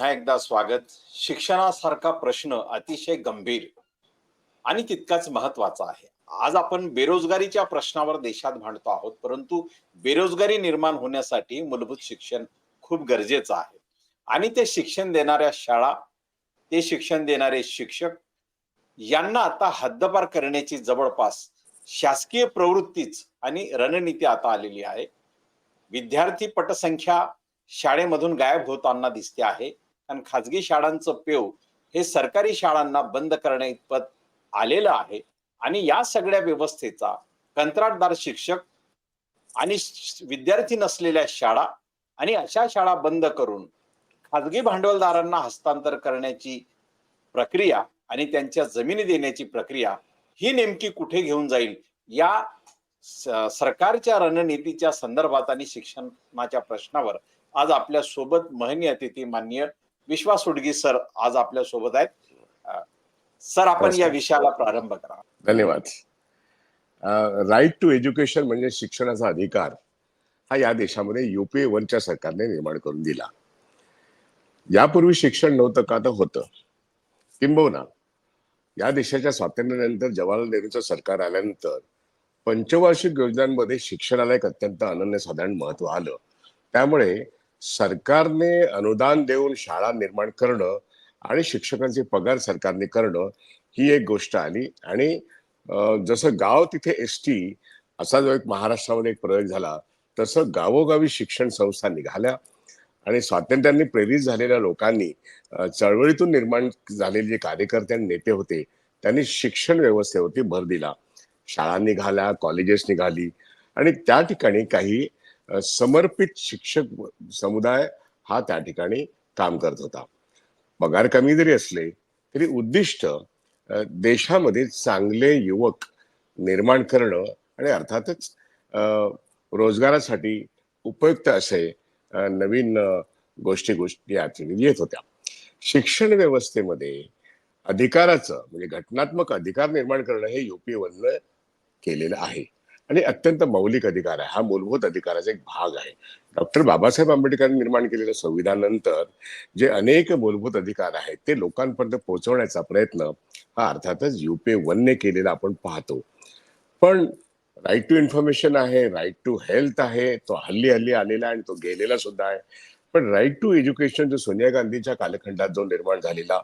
पुन्हा एकदा स्वागत. शिक्षणासारखा प्रश्न अतिशय गंभीर आणि तितकाच महत्त्वाचा आहे. आज आपण बेरोजगारीच्या प्रश्नावर देशात भांडतो आहोत परंतु बेरोजगारी निर्माण होण्यासाठी मूलभूत शिक्षण खूप गरजेचं आहे. आणि ते शिक्षण देणाऱ्या शाळा ते शिक्षण देणारे शिक्षक यांना आता हद्दपार करण्याची जवळपास शासकीय प्रवृत्तीच आणि रणनीती आता आलेली आहे. विद्यार्थी पटसंख्या शाळेमधून गायब होताना दिसते आहे. आणि खाजगी शाळांचं पेव हे सरकारी शाळांना बंद करण्या इतपत आलेलं आहे. आणि या सगळ्या व्यवस्थेचा कंत्राटदार शिक्षक आणि विद्यार्थी नसलेल्या शाळा आणि अशा शाळा बंद करून खाजगी भांडवलदारांना हस्तांतर करण्याची प्रक्रिया आणि त्यांच्या जमिनी देण्याची प्रक्रिया ही नेमकी कुठे घेऊन जाईल? या सरकारच्या रणनीतीच्या संदर्भात आणि शिक्षणाच्या प्रश्नावर आज आपल्यासोबत महनीय अतिथी माननीय विश्वास उडगी सर आज आपल्यासोबत आहेत. सर आपण या. विषयाला प्रारंभ करा. धन्यवाद. राईट टू एज्युकेशन म्हणजे शिक्षणाचा अधिकार हा या देशामध्ये युपीए वनच्या सरकारने निर्माण करून दिला. यापूर्वी शिक्षण नव्हतं का तर होतं. किंबहुना या देशाच्या स्वातंत्र्यानंतर जवाहरलाल नेहरूचं सरकार आल्यानंतर पंचवार्षिक योजनांमध्ये शिक्षणाला एक अत्यंत अनन्यसाधारण महत्त्व आलं. त्यामुळे सरकारने अनुदान देऊन शाळा निर्माण करणं आणि शिक्षकांचे पगार सरकारने करणं ही एक गोष्ट आली. आणि जसं गाव तिथे एस टी असा जो एक महाराष्ट्रामध्ये एक प्रयोग झाला तसं गावोगावी शिक्षण संस्था निघाल्या आणि स्वातंत्र्याने प्रेरित झालेल्या लोकांनी चळवळीतून निर्माण झालेले जे कार्यकर्ते आणि नेते होते त्यांनी शिक्षण व्यवस्थेवरती भर दिला. शाळा निघाल्या कॉलेजेस निघाली आणि त्या ठिकाणी काही समर्पित शिक्षक समुदाय हा त्या ठिकाणी काम करत होता. पगार कमी जरी असले तरी उद्दिष्ट देशामध्ये चांगले युवक निर्माण करणं आणि अर्थातच रोजगारासाठी उपयुक्त असे नवीन गोष्टी गोष्टी गोष्टी अडचणी येत होत्या. शिक्षण व्यवस्थेमध्ये अधिकाराचं म्हणजे घटनात्मक अधिकार निर्माण करणं हे युपी वननं केलेलं आहे. आणि अत्यंत मौलिक अधिकार आहे. हा मूलभूत अधिकाराचा एक भाग आहे. डॉक्टर बाबासाहेब आंबेडकरांनी निर्माण केलेल्या संविधानानंतर जे अनेक मूलभूत अधिकार आहेत ते लोकांपर्यंत पोहोचवण्याचा प्रयत्न हा अर्थातच युपे वनने केलेला आपण पाहतो. पण राईट टू इन्फॉर्मेशन आहे राईट टू हेल्थ आहे तो हल्ली हल्ली आलेला आहे आणि तो गेलेला सुद्धा आहे. पण राईट टू एज्युकेशन जो सोनिया गांधीच्या कालखंडात जो निर्माण झालेला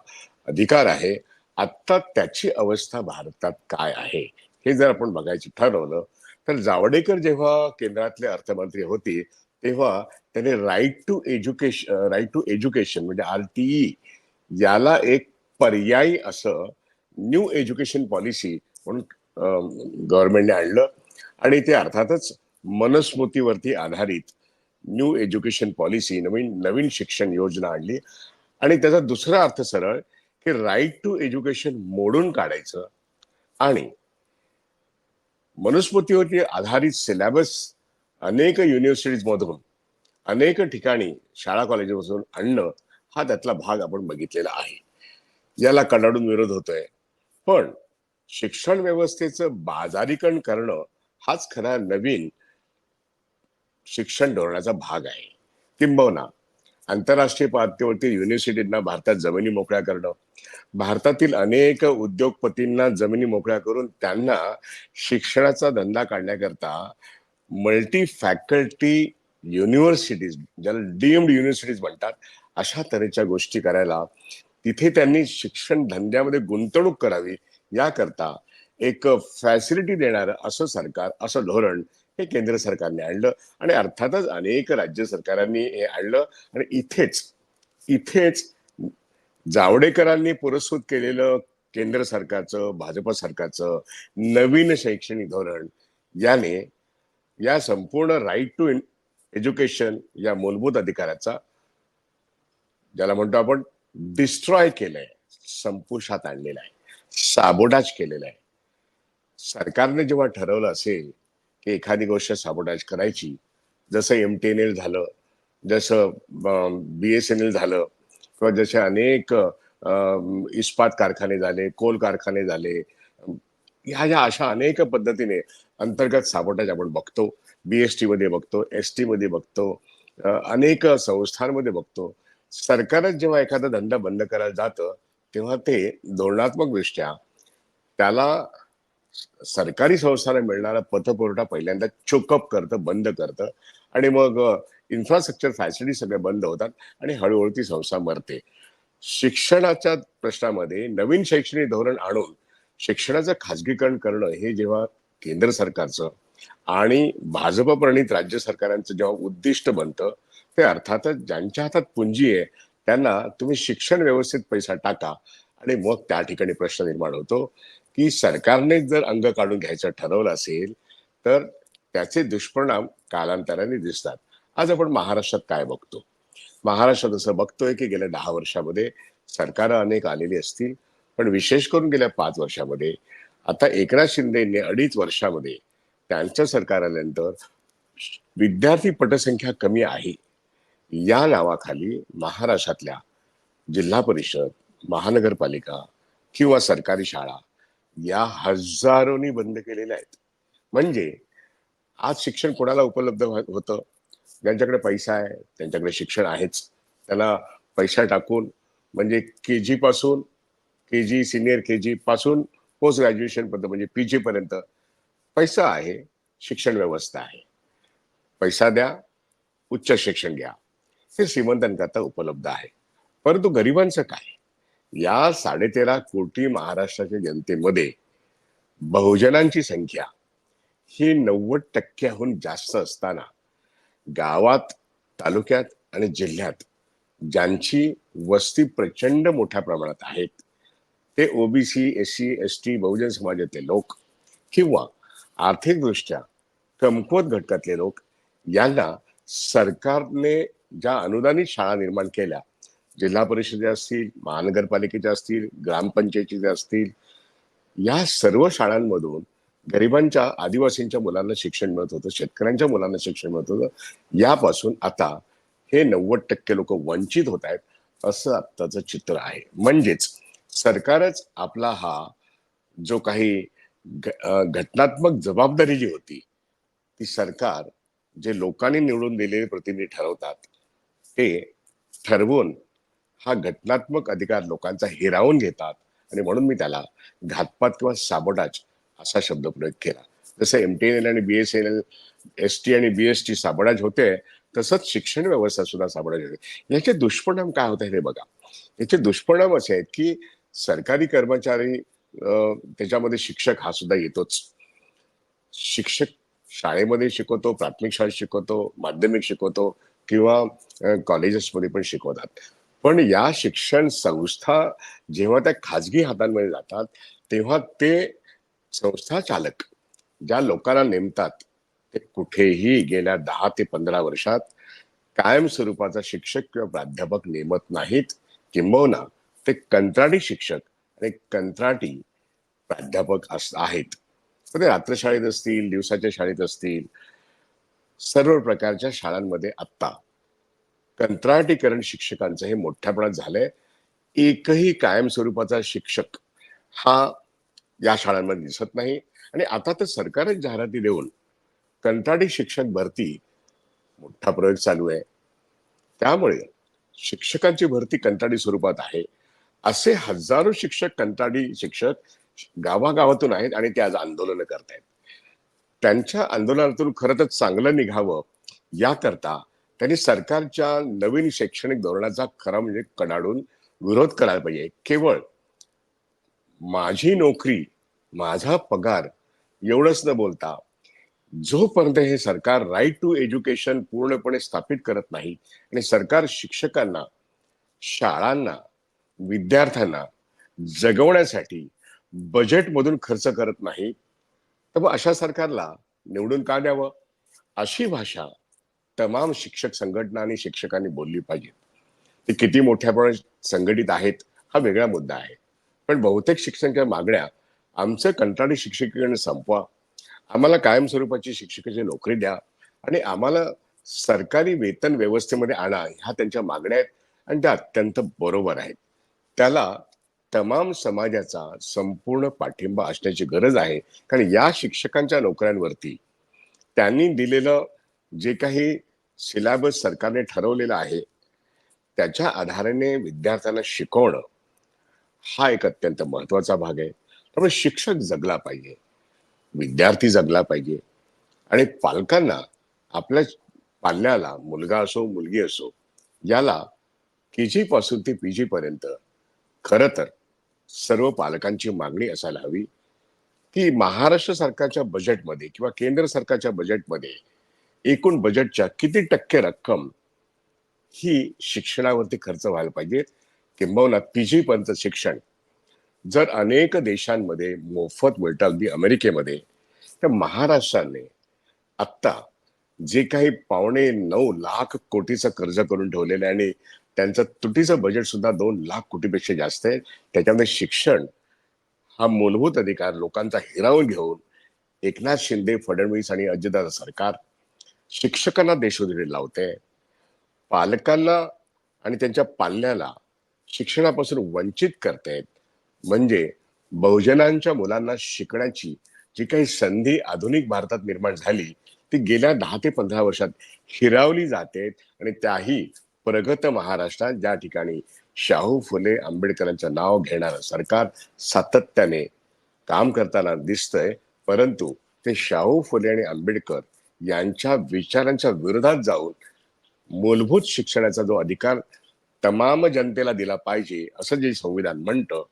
अधिकार आहे आत्ता त्याची अवस्था भारतात काय आहे हे जर आपण बघायचं ठरवलं तर जावडेकर जेव्हा केंद्रातले अर्थमंत्री होते तेव्हा त्याने right to education right to education म्हणजे आर टी याला एक पर्यायी असं न्यू एज्युकेशन पॉलिसी म्हणून गव्हर्नमेंटने आणलं. आणि ते अर्थातच मनस्मृतीवरती आधारित न्यू एज्युकेशन पॉलिसी नवीन नवीन शिक्षण योजना आणली. आणि त्याचा दुसरा अर्थ सरळ की राईट टू एज्युकेशन मोडून काढायचं आणि मनुस्मृतीवरती आधारित सिलेबस अनेक युनिव्हर्सिटीजमधून अनेक ठिकाणी शाळा कॉलेजमधून आणणं हा त्यातला भाग आपण बघितलेला आहे. याला कडाडून विरोध होतोय. पण शिक्षण व्यवस्थेचं बाजारीकरण करणं हाच खरा नवीन शिक्षण धोरणाचा भाग आहे. किंबहुना आंतरराष्ट्रीय पातळीवरती युनिव्हर्सिटींना भारतात जमिनी मोकळ्या करणं. भारतातील अनेक उद्योगपतींना जमिनी मोकळ्या करून त्यांना शिक्षणाचा धंदा काढण्याकरता मल्टी फॅकल्टी युनिव्हर्सिटीज ज्याला डीएमड युनिव्हर्सिटीज म्हणतात अशा तऱ्हेच्या गोष्टी करायला तिथे त्यांनी शिक्षण धंद्यामध्ये गुंतवणूक करावी. याकरता एक फॅसिलिटी देणारं असं सरकार असं धोरण हे केंद्र सरकारने आणलं आणि अर्थातच अनेक राज्य सरकारांनी हे आणलं आणि इथेच इथेच जावडेकरांनी पुरस्कृत केलेलं केंद्र सरकारचं भाजप सरकारचं नवीन शैक्षणिक धोरण याने या संपूर्ण राईट टू एज्युकेशन या मूलभूत अधिकाराचा ज्याला म्हणतो आपण डिस्ट्रॉय केलंय संपुष्टात आणलेला आहे साबोटाज केलेला आहे. सरकारने जेव्हा ठरवलं असेल की एखादी गोष्ट साबोटाज करायची. जसं एम टी एन एल झालं जसं बी एस एन एल झालं किंवा जसे अनेक इस्पात कारखाने झाले कोल कारखाने झाले ह्या ज्या अशा अनेक पद्धतीने अंतर्गत साबोटाज आपण बघतो. बी एस टीमध्ये बघतो एस टी मध्ये बघतो अनेक संस्थांमध्ये बघतो. सरकारच जेव्हा एखादा धंदा बंद करायला जातं तेव्हा ते धोरणात्मक दृष्ट्या त्याला सरकारी संस्थांना मिळणारा पतपुरवठा पहिल्यांदा चोकअप करतं बंद करतं. आणि मग इन्फ्रास्ट्रक्चर फॅसिलिटी सगळे बंद होतात आणि हळूहळू ती संस्था मरते. शिक्षणाच्या प्रश्नामध्ये नवीन शैक्षणिक धोरण आणून शिक्षणाचं खाजगीकरण करणं हे जेव्हा केंद्र सरकारचं आणि भाजप प्रणित राज्य सरकारांचं जेव्हा उद्दिष्ट बनतं ते अर्थातच ज्यांच्या हातात पुंजी आहे त्यांना तुम्ही शिक्षण व्यवस्थित पैसा टाका आणि मग त्या ठिकाणी प्रश्न निर्माण होतो. की सरकारने जर अंग काढून घ्यायचं ठरवलं असेल तर त्याचे दुष्परिणाम कालांतराने दिसतात. आज आपण महाराष्ट्रात काय बघतो? महाराष्ट्रात असं बघतोय की गेल्या दहा वर्षामध्ये सरकारं अनेक आलेली असतील पण विशेष करून गेल्या पाच वर्षामध्ये आता एकनाथ शिंदेने अडीच वर्षामध्ये त्यांच्या सरकार आल्यानंतर विद्यार्थी पटसंख्या कमी आहे. या नावाखाली महाराष्ट्रातल्या जिल्हा परिषद महानगरपालिका किंवा सरकारी शाळा या हजारोनी बंद केलेल्या आहेत. म्हणजे आज शिक्षण कोणाला उपलब्ध होतं? ज्यांच्याकडे पैसा आहे त्यांच्याकडे शिक्षण आहेच. त्याला पैसा टाकून म्हणजे के जी पासून के जी सिनियर के जी पासून पोस्ट ग्रॅज्युएशन पर्यंत म्हणजे पी जी पर्यंत पैसा आहे शिक्षण व्यवस्था आहे. पैसा द्या उच्च शिक्षण घ्या. हे श्रीमंतांकरता उपलब्ध आहे. परंतु गरिबांचं काय? या साडेतेरा कोटी महाराष्ट्राच्या जनतेमध्ये बहुजनांची संख्या ही नव्वद टक्क्याहून जास्त असताना गावात तालुक्यात आणि जिल्ह्यात ज्यांची वस्ती प्रचंड मोठ्या प्रमाणात आहेत ते OBC S C S T बहुजन समाजातले लोक किंवा आर्थिकदृष्ट्या कमकुवत घटकातले लोक यांना सरकारने ज्या अनुदानित शाळा निर्माण केल्या जिल्हा परिषदे असतील महानगरपालिकेच्या असतील ग्रामपंचायतीच्या असतील या सर्व शाळांमधून गरिबांच्या आदिवासींच्या मुलांना शिक्षण मिळत होतं शेतकऱ्यांच्या मुलांना शिक्षण मिळत होतं. यापासून आता हे नव्वद टक्के लोक वंचित होत आहेत असं आत्ताचं चित्र आहे. म्हणजेच सरकारच आपला हा जो काही घटनात्मक जबाबदारी जी होती ती सरकार जे लोकांनी निवडून दिलेले प्रतिनिधी ठरवतात ते ठरवून हा घटनात्मक अधिकार लोकांचा हिरावून घेतात. आणि म्हणून मी त्याला घातपात किंवा साबोटाज असा शब्द प्रयोग केला. जसं एम टी एन एल आणि B S N L S T आणि बी एस टी साबडाज होते तसंच शिक्षण व्यवस्था सुद्धा साबडाज होते. याचे दुष्परिणाम काय होत हे बघा. याचे दुष्परिणाम असे आहेत की सरकारी कर्मचारी त्याच्यामध्ये शिक्षक हा सुद्धा येतोच. शिक्षक शाळेमध्ये शिकवतो प्राथमिक शाळेत शिकवतो माध्यमिक शिकवतो किंवा कॉलेजेसमध्ये पण शिकवतात. पण या शिक्षण संस्था जेव्हा त्या खाजगी हातांमध्ये जातात तेव्हा ते संस्था चालक ज्या लोकांना नेमतात ते कुठेही गेल्या दहा ते पंधरा वर्षात कायम स्वरूपाचा शिक्षक किंवा प्राध्यापक नेमत नाहीत किंबहुना ते कंत्राटी शिक्षक आणि कंत्राटी प्राध्यापक अस आहेत. तर ते रात्रशाळेत असतील दिवसाच्या शाळेत असतील सर्व प्रकारच्या शाळांमध्ये आत्ता कंत्राटीकरण शिक्षकांचं हे मोठ्या प्रमाणात झालंय. एकही कायम स्वरूपाचा शिक्षक हा या शाळांमध्ये दिसत नाही. आणि आता तर सरकारच जाहिराती देऊन कंत्राटी शिक्षक भरती मोठा प्रयोग चालू आहे. त्यामुळे शिक्षकांची भरती कंत्राटी स्वरूपात आहे. असे हजारो शिक्षक कंत्राटी शिक्षक गावागावातून आहेत आणि ते आज आंदोलन करतायत. त्यांच्या आंदोलनातून खरंच तर चांगलं निघावं याकरता त्यांनी सरकारच्या नवीन शैक्षणिक धोरणाचा खरा म्हणजे कडाडून विरोध करायला पाहिजे. केवळ माझी नोकरी माझा पगार एवढंच न बोलता जोपर्यंत हे सरकार राईट टू एज्युकेशन पूर्णपणे स्थापित करत नाही आणि सरकार शिक्षकांना शाळांना विद्यार्थ्यांना जगवण्यासाठी बजेटमधून खर्च करत नाही तर मग अशा सरकारला निवडून का द्यावं? अशी भाषा तमाम शिक्षक संघटना आणि शिक्षकांनी बोलली पाहिजे. ते किती मोठ्या प्रमाणात संघटित आहेत हा वेगळा मुद्दा आहे. पण बहुतेक शिक्षकांच्या मागण्या आमचं कंत्राटी शिक्षकीकरण संपवा. आम्हाला कायम स्वरूपाची शिक्षकाची नोकरी द्या आणि आम्हाला सरकारी वेतन व्यवस्थेमध्ये आणा ह्या त्यांच्या मागण्या आहेत आणि त्या अत्यंत बरोबर आहेत. त्याला तमाम समाजाचा संपूर्ण पाठिंबा असण्याची गरज आहे. कारण या शिक्षकांच्या नोकऱ्यांवरती त्यांनी दिलेलं जे काही सिलॅबस सरकारने ठरवलेला आहे त्याच्या आधाराने विद्यार्थ्यांना शिकवणं हा एक अत्यंत महत्त्वाचा भाग आहे. त्यामुळे शिक्षक जगला पाहिजे विद्यार्थी जगला पाहिजे आणि पालकांना आपल्या पाल्याला मुलगा असो मुलगी असो याला के जी पासून ते पी जी पर्यंत खर तर सर्व पालकांची मागणी असायला हवी. की महाराष्ट्र सरकारच्या बजेटमध्ये किंवा केंद्र सरकारच्या बजेटमध्ये एकूण बजेटच्या किती टक्के रक्कम ही शिक्षणावरती खर्च व्हायला पाहिजे? किंबहुना पी जी पर्यंत शिक्षण. जर अनेक देशांमध्ये मोफत मिळतं अगदी अमेरिकेमध्ये तर महाराष्ट्राने आत्ता जे काही पावणे नऊ लाख कोटीचं कर्ज करून ठेवलेलं आहे आणि त्यांचं तुटीचं बजेट सुद्धा दोन लाख कोटीपेक्षा जास्त आहे त्याच्यामध्ये शिक्षण हा मूलभूत अधिकार लोकांचा हिरावून घेऊन एकनाथ शिंदे फडणवीस आणि अजितदादा सरकार शिक्षकांना देशोधडी लावते. पालकांना आणि त्यांच्या पाल्याला शिक्षणापासून वंचित करतायत म्हणजे बहुजनांच्या मुलांना शिकण्याची जी काही संधी आधुनिक भारतात निर्माण झाली ती गेल्या दहा ते पंधरा वर्षात हिरावली जाते आणि त्याही प्रगत महाराष्ट्रात. ज्या ठिकाणी शाहू फुले आंबेडकरांचं नाव घेणारं सरकार सातत्याने काम करताना दिसतंय परंतु ते शाहू फुले आणि आंबेडकर यांच्या विचारांच्या विरोधात जाऊन मूलभूत शिक्षणाचा जो अधिकार तमाम जनतेला दिला पाहिजे असं जे संविधान म्हणतं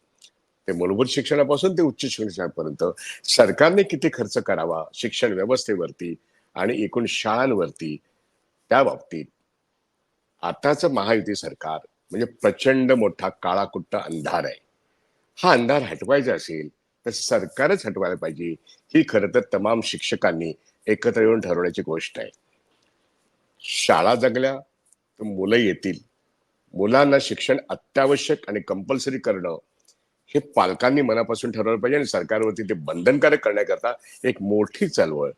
ते मूलभूत शिक्षणापासून ते उच्च शिक्षणापर्यंत सरकारने किती खर्च करावा शिक्षण व्यवस्थेवरती आणि एकूण शाळांवरती त्या बाबतीत आताच महायुती सरकार म्हणजे प्रचंड मोठा काळाकुट्ट अंधार आहे. हा अंधार हटवायचा असेल तर सरकारच हटवायला पाहिजे. ही खरं तर तमाम शिक्षकांनी एकत्र येऊन ठरवण्याची गोष्ट आहे. शाळा जगल्या तर मुलं येतील. मुलांना शिक्षण अत्यावश्यक आणि कंपल्सरी करणं हे पालकांनी मनापासून ठरवलं पाहिजे आणि सरकारवरती ते बंधनकारक करण्याकरता एक मोठी चळवळ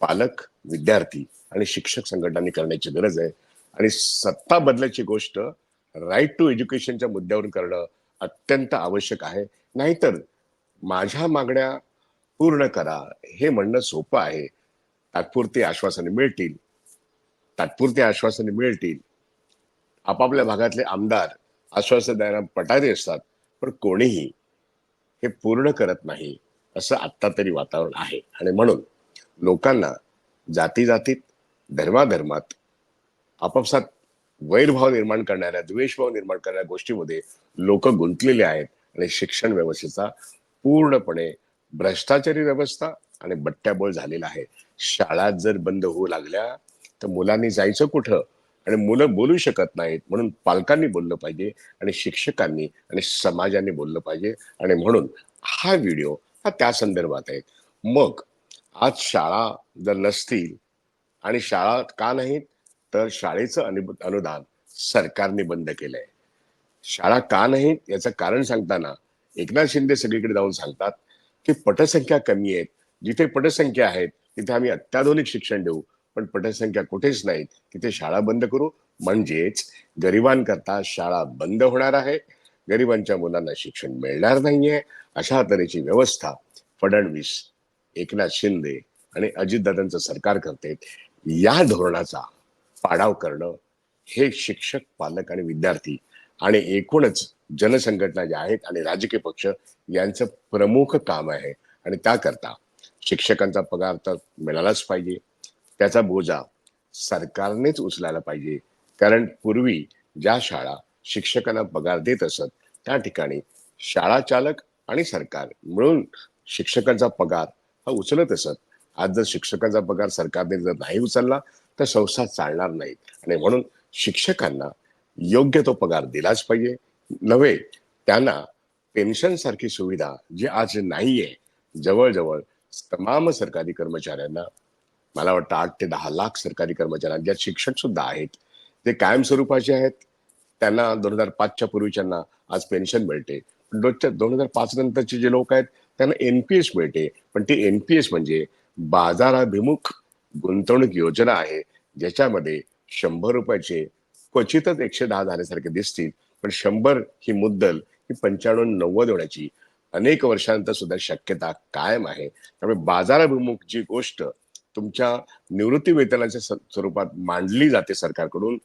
पालक विद्यार्थी आणि शिक्षक संघटनांनी करण्याची गरज आहे. आणि सत्ता बदलाची गोष्ट राईट टू एज्युकेशनच्या मुद्द्यावरून करणं अत्यंत आवश्यक आहे. नाहीतर माझ्या मागण्या पूर्ण करा. हे म्हणणं सोपं आहे. तात्पुरती आश्वासने मिळतील. तात्पुरती आश्वासने मिळतील. आपापल्या भागातले आमदार आश्वासन द्यायला पटारी असतात पण कोणीही हे पूर्ण करत नाही असं आत्ता तरी वातावरण आहे. आणि म्हणून लोकांना जाती जातीत धर्माधर्मात आपापसात वैरभाव निर्माण करणाऱ्या द्वेषभाव निर्माण करणाऱ्या गोष्टीमध्ये लोक गुंतलेले आहेत. आणि शिक्षण व्यवस्थेचा पूर्णपणे भ्रष्टाचारी व्यवस्था आणि बट्ट्याबोळ झालेला आहे. शाळा जर बंद होऊ लागल्या तर मुलांनी जायचं कुठं? आणि मुलं बोलू शकत नाहीत म्हणून पालकांनी बोललं पाहिजे आणि शिक्षकांनी आणि समाजाने बोललं पाहिजे. आणि म्हणून हा व्हिडिओ हा त्या संदर्भात आहे. मग आज शाळा जर नसतील आणि शाळा का नाहीत तर शाळेचं अनु- अनुदान सरकारने बंद केलंय. शाळा का नाहीत याचं कारण सांगताना एकनाथ शिंदे सगळीकडे जाऊन सांगतात की पटसंख्या कमी आहेत. जिथे पटसंख्या आहेत तिथे आम्ही अत्याधुनिक शिक्षण देऊ. पण पटसंख्या कुठेच नाहीत. तिथे शाळा बंद करू. म्हणजेच गरिबांकरता शाळा बंद होणार आहे. गरिबांच्या मुलांना शिक्षण मिळणार नाहीये. अशा तऱ्हेची व्यवस्था फडणवीस एकनाथ शिंदे आणि अजितदादांचं सरकार करते या धोरणाचा पाडाव करणं हे शिक्षक पालक आणि विद्यार्थी आणि एकूणच जनसंघटना ज्या आहेत आणि राजकीय पक्ष यांचं प्रमुख काम आहे. आणि त्याकरता शिक्षकांचा पगार तर मिळालाच पाहिजे. त्याचा बोजा सरकारनेच उचलायला पाहिजे. कारण पूर्वी ज्या शाळा शिक्षकांना पगार देत असत त्या ठिकाणी शाळा चालक आणि सरकार मिळून शिक्षकांचा पगार हा उचलत असत. आज जर शिक्षकांचा पगार सरकारने जर नाही उचलला तर संस्था चालणार नाहीत. आणि म्हणून शिक्षकांना योग्य तो पगार दिलाच पाहिजे. नव्हे त्यांना पेन्शन सारखी सुविधा जी आज नाहीये जवळजवळ तमाम सरकारी कर्मचाऱ्यांना मला वाटतं आठ ते दहा लाख सरकारी कर्मचाऱ्यांना ज्यात शिक्षक सुद्धा आहेत ते कायमस्वरूपाचे आहेत. त्यांना दोन हजार पाचच्या पूर्वीच्यांना आज पेन्शन मिळते. पण रोजच्या दोन हजार पाच नंतरचे जे लोक आहेत त्यांना एनपीएस मिळते. पण ती एनपीएस म्हणजे बाजाराभिमुख गुंतवणूक योजना आहे ज्याच्यामध्ये शंभर रुपयाचे क्वचितच एकशे दहा झाल्यासारखे दिसतील पण शंभर ही मुद्दल ही पंच्याण्णव नव्वद होण्याची अनेक वर्षांतर सुद्धा शक्यता कायम आहे. त्यामुळे बाजाराभिमुख जी गोष्ट तुमच्या निवृत्ती वेतनाच्या स्वरूपात मांडली जाते सरकारकडून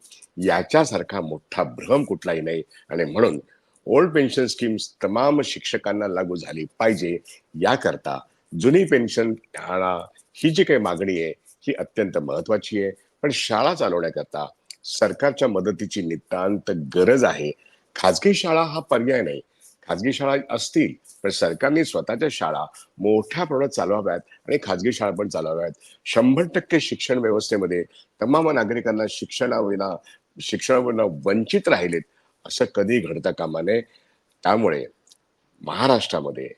याच्यासारखा मोठा भ्रम कुठलाही नाही. आणि म्हणून ओल्ड पेन्शन स्कीम्स तमाम शिक्षकांना लागू झाली पाहिजे याकरता जुनी पेन्शन शाळा ही जी काही मागणी आहे ही अत्यंत महत्वाची आहे. पण शाळा चालवण्याकरता सरकारच्या मदतीची नितांत गरज आहे. खाजगी शाळा हा पर्याय नाही. खाजगी शाळा असतील पण सरकारने स्वतःच्या शाळा मोठ्या प्रमाणात चालवाव्यात आणि खाजगी शाळा पण चालवाव्यात. शंभर टक्के शिक्षण व्यवस्थेमध्ये तमाम नागरिकांना शिक्षणाविना शिक्षणाविना वंचित राहिलेत असं कधी घडता कामा नये. त्यामुळे महाराष्ट्रामध्ये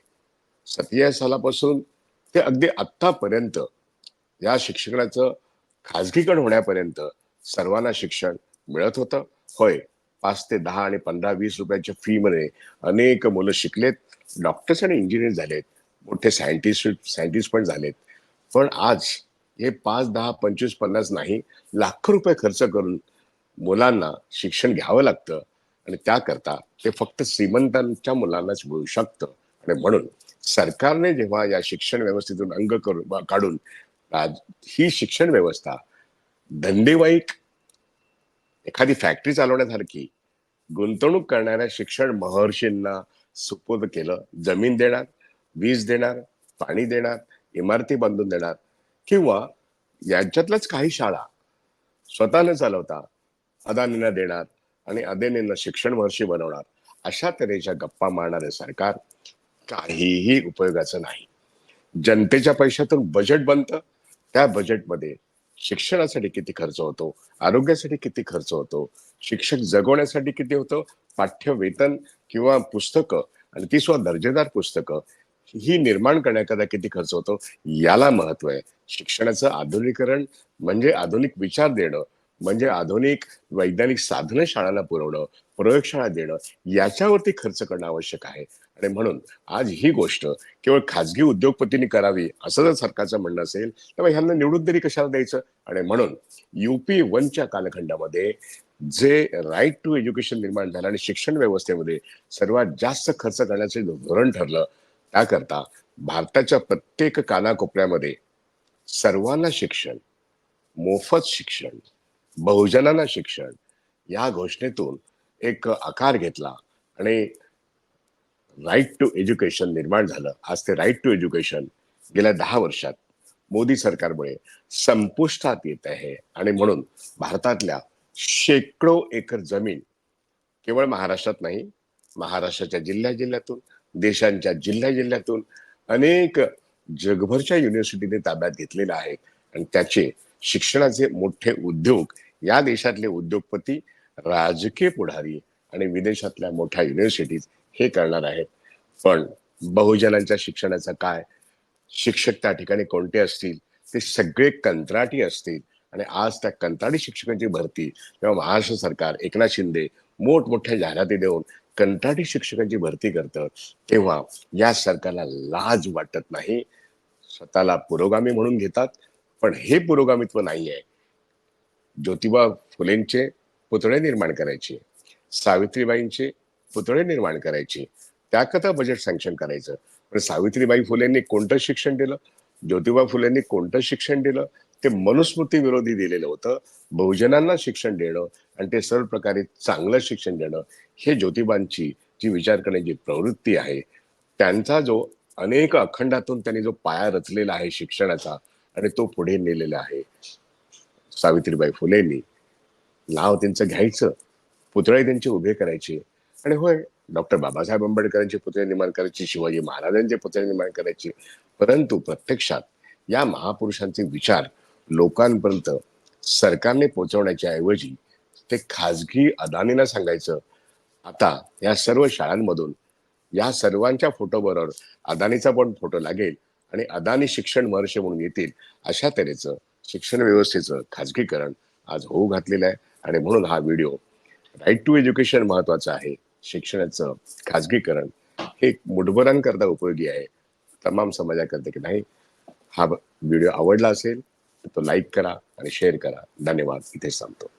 सत्या सालापासून ते अगदी आत्तापर्यंत या शिक्षणाचं खाजगीकरण होण्यापर्यंत सर्वांना शिक्षण मिळत होतं. होय पाच ते दहा आणि पंधरा वीस रुपयाच्या फी मध्ये अनेक मुलं शिकलेत डॉक्टर्स आणि इंजिनियर झालेत मोठे सायंटिस्ट सायंटिस्ट पण झालेत. पण आज हे पाच दहा पंचवीस पन्नास नाही लाखो रुपये खर्च करून मुलांना शिक्षण घ्यावं लागतं आणि त्याकरता ते फक्त श्रीमंतांच्या मुलांनाच मिळू शकतं. आणि म्हणून सरकारने जेव्हा या शिक्षण व्यवस्थेतून अंग करून काढून आज ही शिक्षण व्यवस्था धंदेवाईक एखादी फॅक्टरी चालवण्यासारखी गुंतवणूक करणाऱ्या शिक्षण महर्षींना सुपूर्द केलं. जमीन देणार वीज देणार पाणी देणार इमारती बांधून देणार किंवा यांच्यातल्याच काही शाळा स्वतः न चालवता अदानींना देणार आणि अदानींना शिक्षण महर्षी बनवणार. अशा तऱ्हेच्या गप्पा मारणारे सरकार काहीही उपयोगाचं नाही. जनतेच्या पैशातून बजेट बनतं. त्या बजेटमध्ये शिक्षणासाठी किती खर्च होतो? आरोग्यासाठी किती खर्च होतो? शिक्षक जगवण्यासाठी किती होतं? पाठ्य वेतन किंवा पुस्तकं? आणि ती सुद्धा दर्जेदार पुस्तकं. ही निर्माण करण्याकरता किती खर्च होतो? याला महत्त्व आहे. शिक्षणाचं आधुनिकरण म्हणजे आधुनिक विचार देणं म्हणजे आधुनिक वैज्ञानिक साधनं शाळांना पुरवणं प्रयोगशाळा देणं याच्यावरती खर्च करणं आवश्यक आहे. आणि म्हणून. आज ही गोष्ट केवळ खाजगी उद्योगपतींनी करावी असं जर सरकारचं म्हणणं असेल तर मग ह्यांना निवडून तरी कशाला द्यायचं? आणि म्हणून युपी वनच्या कालखंडामध्ये जे राईट टू एज्युकेशन निर्माण झालं आणि शिक्षण व्यवस्थेमध्ये सर्वात जास्त खर्च करण्याचे धोरण ठरलं त्याकरता भारताच्या प्रत्येक कानाकोपऱ्यामध्ये सर्वांना शिक्षण मोफत शिक्षण बहुजनांना शिक्षण या घोषणेतून एक आकार घेतला आणि राईट टू एज्युकेशन निर्माण झालं. आज ते राईट टू एज्युकेशन गेल्या दहा वर्षात मोदी सरकारमुळे संपुष्टात येत आहे. आणि म्हणून भारतातल्या शेकडो एकर जमीन केवळ महाराष्ट्रात नाही महाराष्ट्राच्या जिल्ह्या जिल्ह्यातून देशांच्या जिल्ह्या जिल्ह्यातून अनेक जगभरच्या युनिव्हर्सिटीने ताब्यात घेतलेल्या आहेत आणि त्याचे शिक्षणाचे मोठे उद्योग या देशातले उद्योगपती राजकीय पुढारी आणि विदेशातल्या मोठ्या युनिव्हर्सिटीज हे करणार आहेत. पण बहुजनांच्या शिक्षणाचं काय? शिक्षक त्या ठिकाणी कोणते असतील? ते सगळे कंत्राटी असतील. आणि आज त्या कंत्राटी शिक्षकांची भरती तेव्हा महाराष्ट्र सरकार एकनाथ शिंदे मोठमोठ्या जाहिराती देऊन कंत्राटी शिक्षकांची भरती करतं. तेव्हा या सरकारला लाज वाटत नाही. स्वतःला पुरोगामी म्हणून घेतात. पण हे पुरोगामित्व नाही आहे ज्योतिबा फुलेंचे पुतळे निर्माण करायचे. सावित्रीबाईंचे पुतळे निर्माण करायचे. त्याकरता बजेट सँक्शन करायचं. पण सावित्रीबाई फुलेंनी कोणतं शिक्षण दिलं? ज्योतिबा फुलेंनी कोणतं शिक्षण दिलं? ते मनुस्मृती विरोधी दिलेलं होतं. बहुजनांना शिक्षण देणं आणि ते सर्व प्रकारे चांगलं शिक्षण देणं हे ज्योतिबांची जी विचार करण्याची प्रवृत्ती आहे त्यांचा जो अनेक अखंडातून त्यांनी जो पाया रचलेला आहे शिक्षणाचा आणि तो पुढे नेलेला आहे. सावित्रीबाई फुलेंनी नाव त्यांचं घ्यायचं पुतळे त्यांचे उभे करायचे आणि होय डॉक्टर बाबासाहेब आंबेडकरांचे पुतळे निर्माण करायची शिवाजी महाराजांचे पुतळे निर्माण करायचे. परंतु प्रत्यक्षात या महापुरुषांचे विचार लोकांपर्यंत सरकारने पोहोचवण्याच्या ऐवजी ते खाजगी अदानीला सांगायचं. आता या सर्व शाळांमधून या सर्वांच्या फोटो बरोबर अदानीचा पण फोटो लागेल आणि अदानी शिक्षण महर्षी म्हणून येतील अशा तऱ्हेचं शिक्षण व्यवस्थेचं खाजगीकरण आज होऊ घातलेलं आहे. आणि म्हणून हा व्हिडिओ राईट टू एज्युकेशन महत्वाचं आहे. शिक्षणाचं खाजगीकरण हे मुठभरांकरता उपयोगी आहे. तमाम समाजाकरता की नाही हा व्हिडिओ आवडला असेल तर तो लाईक करा आणि शेअर करा. धन्यवाद. इथे सांगतो